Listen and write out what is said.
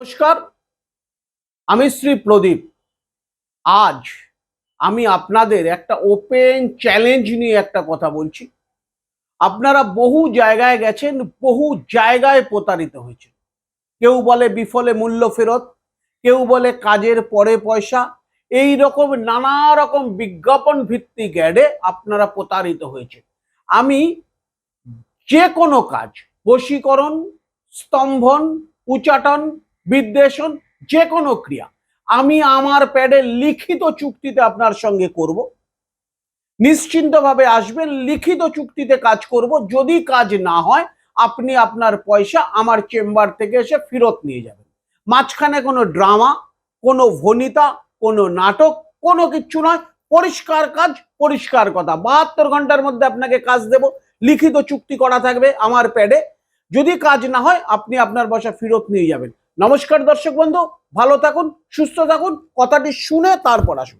নমস্কার, আমি শ্রী প্রদীপ। আজ আমি আপনাদের একটা ওপেন চ্যালেঞ্জ নিয়ে একটা কথা বলছি। আপনারা বহু জায়গায় গেছেন, বহু জায়গায় প্রতারিত হয়েছে কেউ বলে বিফলে মূল্য ফেরত, কেউ বলে কাজের পরে পয়সা, এই রকম নানা রকম বিজ্ঞাপন ভিত্তিক অ্যাডে আপনারা প্রতারিত হয়েছে আমি যে কোনো কাজ, বশীকরণ, স্তম্ভন, উচাটন বিদ্বেষণ যে কোনো ক্রিয়া, আমি আমার প্যাডে লিখিত চুক্তিতে আপনার সঙ্গে করব। নিশ্চিন্তভাবে আসবেন, লিখিত চুক্তিতে কাজ করব। যদি কাজ না হয়, আপনি আপনার পয়সা আমার চেম্বার থেকে এসে ফেরত নিয়ে যাবেন। মাঝখানে কোনো ড্রামা, কোনো ভনিতা, কোনো নাটক, কোনো কিচ্ছু নয়। পরিষ্কার কাজ, পরিষ্কার কথা। বাহাত্তর ঘণ্টার মধ্যে আপনাকে কাজ দেব, লিখিত চুক্তি করা থাকবে আমার প্যাডে। যদি কাজ না হয়, আপনি আপনার বাসা ফেরত নিয়ে যাবেন। নমস্কার দর্শক বন্ধু ভালো থাকুন সুস্থ থাকুন কথাটি শুনে তারপর আসুন।